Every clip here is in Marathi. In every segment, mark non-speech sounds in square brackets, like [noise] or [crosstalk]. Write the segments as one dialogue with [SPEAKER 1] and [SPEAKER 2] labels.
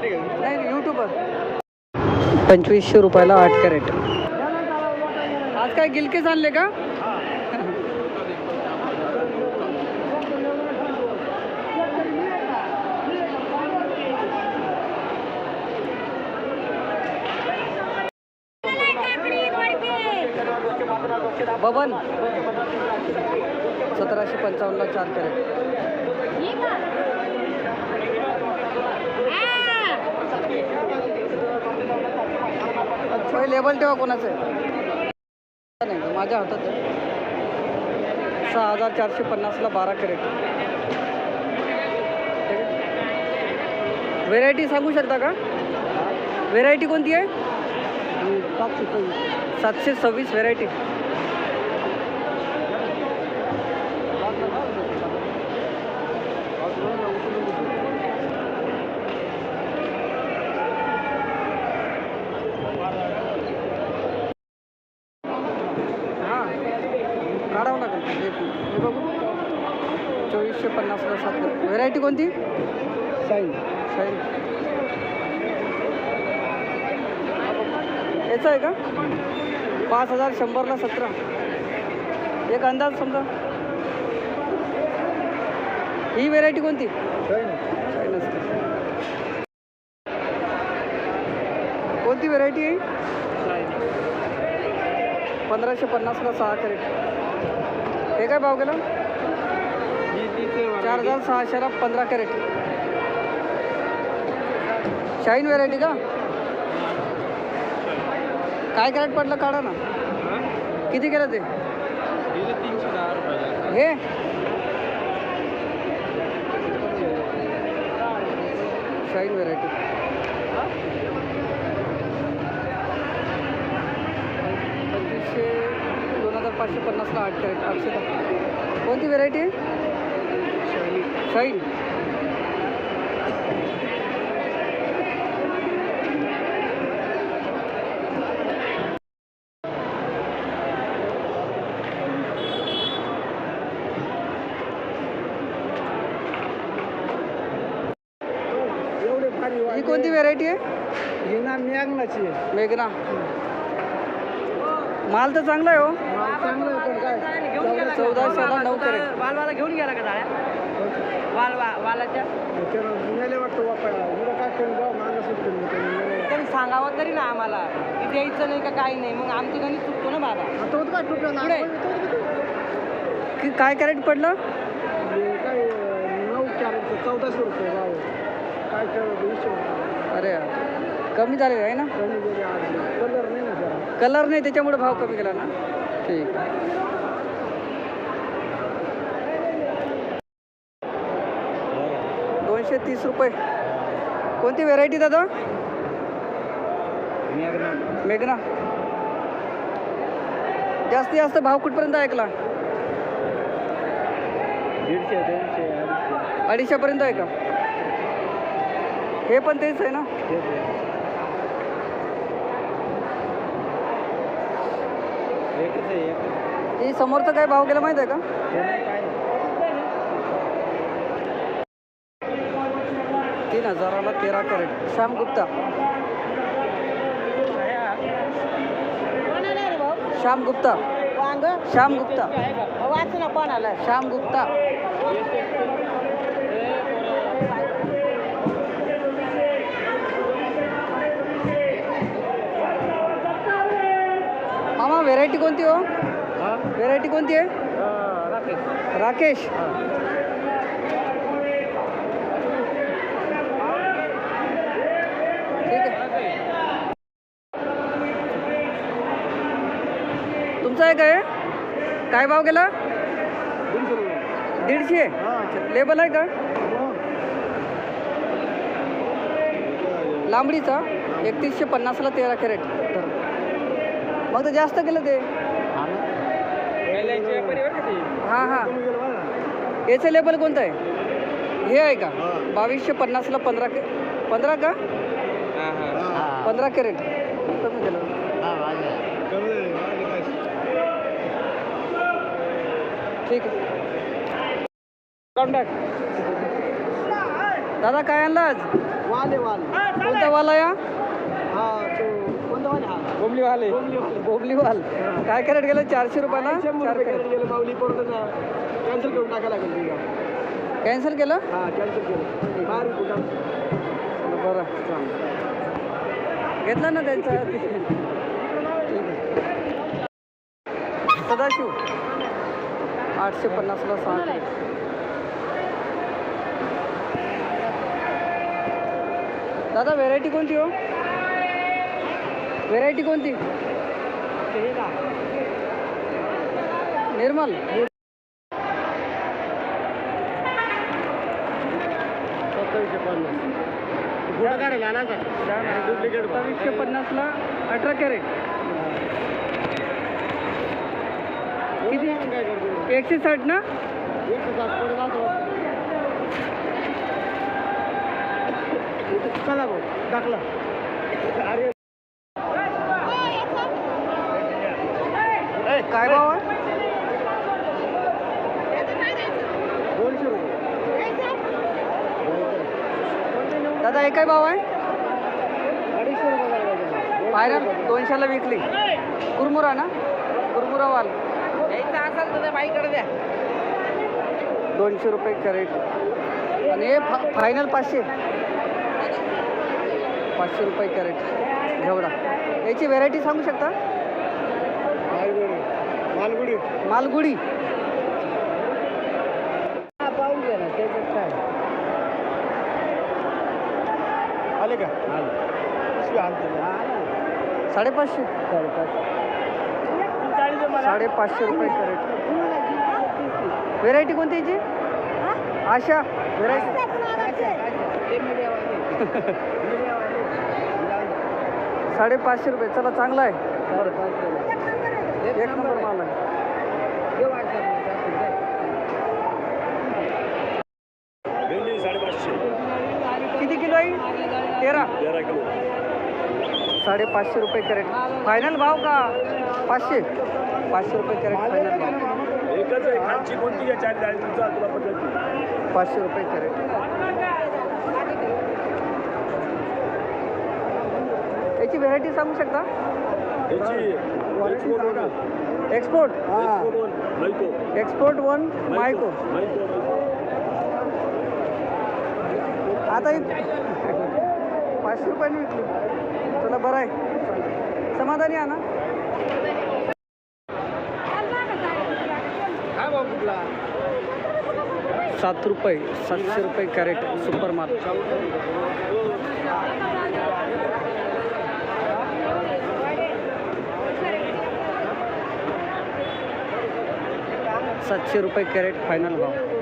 [SPEAKER 1] नाही यूट्यूबर पंचवीसशे रुपयाला आठ कॅरेट. आज काय गिलकेच आणले का? बबन. सतराशे पंचावन्नला चार कॅरेट. पहिले लेबल ठेवा कोणाचं नाही माझ्या हातात आहे. सहा हजार चारशे पन्नासला बारा कॅरेट व्हेरायटी सांगू शकता का? व्हेरायटी कोणती आहे? सातशे सव्वीस. व्हेरायटी हां काढावं लागेल हे हे बघू चोवीसशे पन्नासला सात व्हेरायटी कोणती? शाईन शाईन याचं आहे का? पाच हजार शंभरला सतरा. एक अंदाज समजा. ही व्हेरायटी कोणती? कोणती व्हेरायटी आहे पंधराशे पन्नासला सहा कॅरेट हे काय भाव गेला? चार हजार सहाशेला पंधरा कॅरेट. शाईन व्हेरायटी का? काय कॅरेट पडलं काढा ना. किती केलं ते हे शाईन व्हेरायटी पंचवीसशे पाचशे पन्नासला आठ कॅरेट? आठशे दहा. कोणती व्हेरायटी आहे? शाईन
[SPEAKER 2] भारी
[SPEAKER 1] ही कोणती व्हेरायटी आहे?
[SPEAKER 2] ही ना मॅगनाची आहे.
[SPEAKER 1] मेघना. माल तर चांगला आहे हो. नऊ
[SPEAKER 3] वालवाला घेऊन गेला का जाळ्या वालवा वालाच्या
[SPEAKER 2] त्यानं
[SPEAKER 3] सांगावं तरी ना आम्हाला की द्यायचं नाही का काही नाही मग आमची गणित चुकतो ना बाबा.
[SPEAKER 1] की काय कॅरेट पडलं
[SPEAKER 2] काय नऊ कॅरेट चौदाशे रुपये काय
[SPEAKER 1] अरे. कमी झाले आहे ना
[SPEAKER 2] कलर नाही
[SPEAKER 1] त्याच्यामुळे भाव कमी केला ना ठीक दोनशे तीस रुपये. कोणती व्हेरायटी दादा? मेघना. जास्तीत जास्त भाव कुठपर्यंत ऐकला
[SPEAKER 2] दीडशे दोनशे अडीचशे.
[SPEAKER 1] अडीचशेपर्यंत आहे का? हे पण तेच आहे ना? ही समोरचा काय भाव गेला माहिती आहे का?
[SPEAKER 2] ते नाही काय
[SPEAKER 1] तीन हजाराला तेरा कॅरेट. श्याम गुप्ता. श्याम गुप्ता.
[SPEAKER 3] वांग?
[SPEAKER 1] श्याम गुप्ता.
[SPEAKER 3] वाच ना कोणाला?
[SPEAKER 1] श्याम गुप्ता. मामा व्हेरायटी कोणती हो? व्हेरायटी कोणती आहे? राकेश. ठीक आहे. तुमचं आहे काय? काय भाव गेला? दीडशे. लेबल आहे का? लांबडीचा. एकतीसशे पन्नासला तेरा कॅरेट. मग तर जास्त केलं ते. हां हां. याचं लेबल कोणतं आहे? हे आहे का? बावीसशे पन्नासला पंधरा के पंधरा का? पंधरा कॅरेट कमी केलं. ठीक आहे. कॉन्टॅक्ट दादा काय आणला आज?
[SPEAKER 2] वाल वाल
[SPEAKER 1] कोणता वाला या
[SPEAKER 2] वाल हा
[SPEAKER 1] बोबली वाले
[SPEAKER 2] बोंबली वाल.
[SPEAKER 1] बोबली वाल काय कॅरेट गेलं? चारशे रुपयाला? चार कॅरेट.
[SPEAKER 2] गेले माऊली परत कॅन्सल करून टाकायला लागेल
[SPEAKER 1] कॅन्सल केलं?
[SPEAKER 2] हा कॅन्सल केलं. बाहेर
[SPEAKER 1] बरं. घेतला ना त्यांचा? आहे. सदाशिव. आठशे पन्नासला सहा कॅरेट. दादा व्हेरायटी कोणती हो? व्हेरायटी कोणती? निर्मल.
[SPEAKER 2] सत्तावीसशे पन्नास. कुठं काढायला? आणायचा डुप्लिकेट
[SPEAKER 1] सत्तावीसशे पन्नासला अठरा कॅरेट. किती? एकशे साठ ना?
[SPEAKER 2] एक तास पडत असं चला भाऊ टाकला अरे
[SPEAKER 1] काय भाव आहे
[SPEAKER 2] दोनशे रुपये
[SPEAKER 1] दादा हे काय भाव आहे बाहेर दोनशेला विकली. कुरमुरा ना? कुरमुरा वाल
[SPEAKER 3] यायचं असेल तर बाईकडे द्या.
[SPEAKER 1] दोनशे रुपये कॅरेट. आणि हे फा फायनल पाचशे. पाचशे रुपये कॅरेट. घेवडा. याची व्हेरायटी सांगू शकता?
[SPEAKER 2] मालगुडी. मालगुडी.
[SPEAKER 1] मालगुडी
[SPEAKER 2] पाहून घ्या ना त्याच्यात काय आले का? पिशवी आणतो? मी.
[SPEAKER 1] साडेपाचशे. साडेपाचशे रुपये कॅरेट. व्हेरायटी कोणती याची? आशा. व्हेरायटी साडेपाचशे रुपये. चला चांगला आहे. एक नंबर माल आहे
[SPEAKER 4] भेंडी साडेपाचशे
[SPEAKER 1] किती किलो आहे तेरा
[SPEAKER 4] किलो
[SPEAKER 1] साडेपाचशे रुपये कॅरेट. फायनल भाव का? पाचशे. पाचशे रुपये कॅरेट फायनल भाव.
[SPEAKER 4] एकच आहे. खालची कोणती चार डाळी तुमचा तुला पद्धती
[SPEAKER 1] पाचशे रुपये कॅरेट. याची व्हेरायटी सांगू शकता?
[SPEAKER 4] एक्सपोर्ट
[SPEAKER 1] एक्सपोर्ट
[SPEAKER 4] एक्सपोर्ट वन माहितो
[SPEAKER 1] एक्सपोर्ट वन मायको आता पाचशे रुपयाने विकली. चला बरं आहे. समाधानी आहे ना? सात रुपये सातशे रुपये कॅरेट सुपर माल. सातशे रुपये कॅरेट फायनल भाव.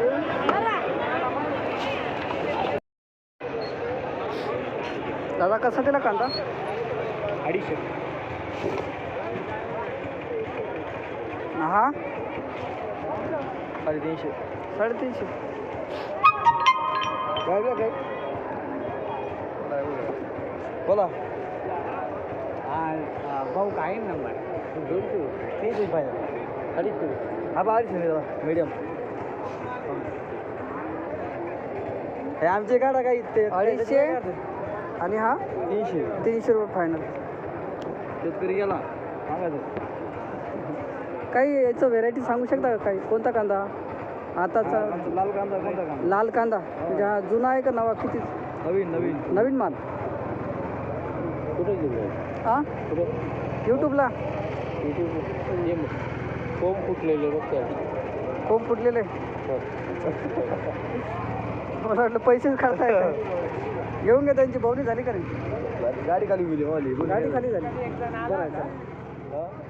[SPEAKER 1] दादा कसा दिला कांदा?
[SPEAKER 2] अडीचशे.
[SPEAKER 1] हा?
[SPEAKER 2] साडेतीनशे.
[SPEAKER 1] साडेतीनशे.
[SPEAKER 2] काय काय बोला. भाऊ काय नंबर? दोनशे तीनशे पाहिजे अडीचशे हा बा अडीचशे मीडियम हे आमचे काढा काही ते
[SPEAKER 1] अडीचशे? आणि हा?
[SPEAKER 2] तीनशे.
[SPEAKER 1] तीनशे रुपये फायनल
[SPEAKER 2] शेतकरी गेला.
[SPEAKER 1] काही याचं व्हेरायटी सांगू शकता का काही? कोणता कांदा? आताचा
[SPEAKER 2] लाल कांदा कोणता कांदा?
[SPEAKER 1] लाल कांदा. म्हणजे हा जुना आहे का नवा? किती?
[SPEAKER 2] नवीन नवीन.
[SPEAKER 1] नवीन माल.
[SPEAKER 2] कुठे गेलो
[SPEAKER 1] हा? यूट्यूबला
[SPEAKER 2] युट्यूब फोम फुटलेले बघ
[SPEAKER 1] खूप फुटलेले. मला वाटलं पैसेच काढताय [laughs] काय. घेऊन घ्या त्यांची भावनी झाली का नाही
[SPEAKER 2] गाडी खाली गेली वाली
[SPEAKER 1] गाडी खाली झाली बरं.